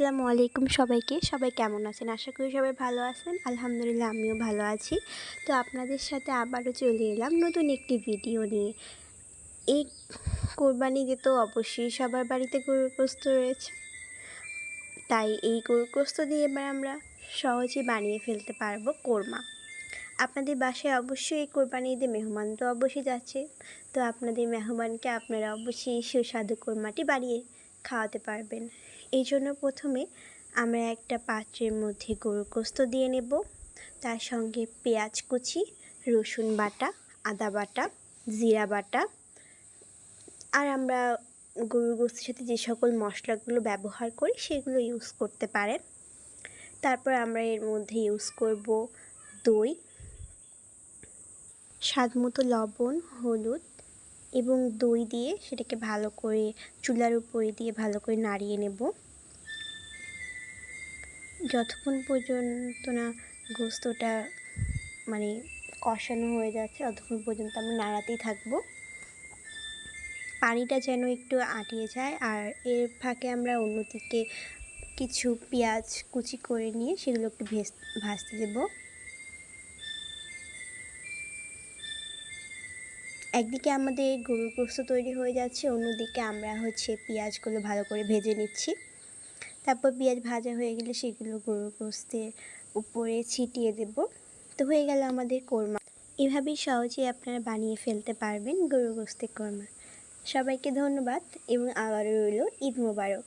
আসসালামু আলাইকুম সবাইকে। সবাই কেমন আছেন? আশা করি সবাই ভালো আছেন। আলহামদুলিল্লাহ আমিও ভালো আছি। তো আপনাদের সাথে আবারও চলে এলাম নতুন একটি ভিডিও নিয়ে। এই কোরবানিতে তো অবশ্যই সবার বাড়িতে গরুর রয়েছে। তাই এই গরুর দিয়ে এবার আমরা সহজে বানিয়ে ফেলতে পারব কোরমা। আপনাদের বাসায় অবশ্যই এই কোরবানি ঈদে মেহমান তো অবশ্যই যাচ্ছে। তো আপনাদের মেহমানকে আপনারা অবশ্যই সুস্বাদু কোরমাটি বানিয়ে খাওয়াতে পারবেন। এই জন্য প্রথমে আমরা একটা পাত্রের মধ্যে গরুর গোস্ত দিয়ে নেব। তার সঙ্গে পেঁয়াজ কুচি, রসুন বাটা, আদা বাটা, জিরা বাটা আর আমরা গরুর গোস্তের সাথে যে সকল মশলাগুলো ব্যবহার করি সেগুলো ইউজ করতে পারেন। তারপর আমরা এর মধ্যে ইউজ করব দই স্বাদ মতো লবণ, হলুদ এবং দই দিয়ে সেটাকে ভালো করে চুলার উপরে দিয়ে ভালো করে নাড়িয়ে নেব। যতক্ষণ পর্যন্ত না গোস্তটা মানে কষানো হয়ে যাচ্ছে, ততক্ষণ পর্যন্ত আমরা নাড়াতেই থাকব। পানিটা যেন একটু আটিয়ে যায় আর এর ফাঁকে আমরা অন্যদিকে কিছু পেঁয়াজ কুচি করে নিয়ে সেগুলো একটু ভেজ ভাজতে দেবো। একদিকে আমাদের গরুর গোস্ত তৈরি হয়ে যাচ্ছে, অন্যদিকে আমরা হচ্ছে পেঁয়াজগুলো ভালো করে ভেজে নিচ্ছি। তারপর পেঁয়াজ ভাজা হয়ে গেলে সেগুলো গরুর গোস্তের উপরে ছিটিয়ে দেব। তো হয়ে গেল আমাদের কোরমা। এভাবেই সহজেই আপনারা বানিয়ে ফেলতে পারবেন গরুর গোস্তের কোরমা। সবাইকে ধন্যবাদ এবং আবারও রইল ঈদ মোবারক।